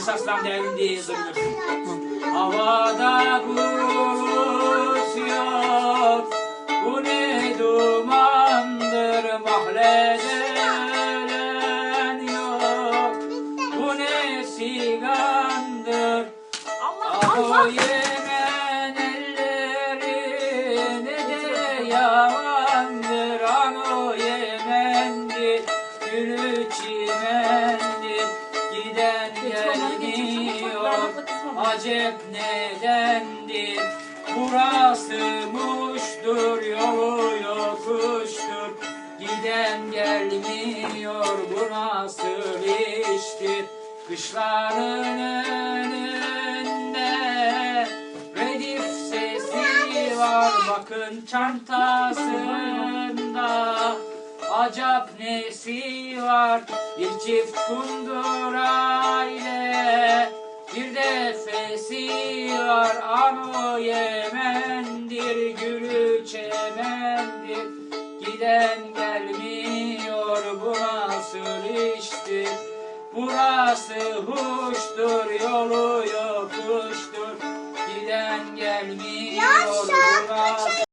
saksam devrildi zırgır. Havada bulut yok, bu ne dumandır mahlede yok. Bu ne sigandır, ah o yemen elleri ne de yamandır. An o yemendir, gülü Acep nedendir? Burası muştur, yolu yokuştur. Giden gelmiyor, bu nasıl iştir? Kışların önünde redif sesi var, bakın çantasında. Acap nesi var, bir çift kundura ile bir nefesi var ama Yemen'dir Gülü çemendir. Giden gelmiyor bu nasıl iştir? Burası huştur yolu yokuştur. Giden gelmiyor Yaşa.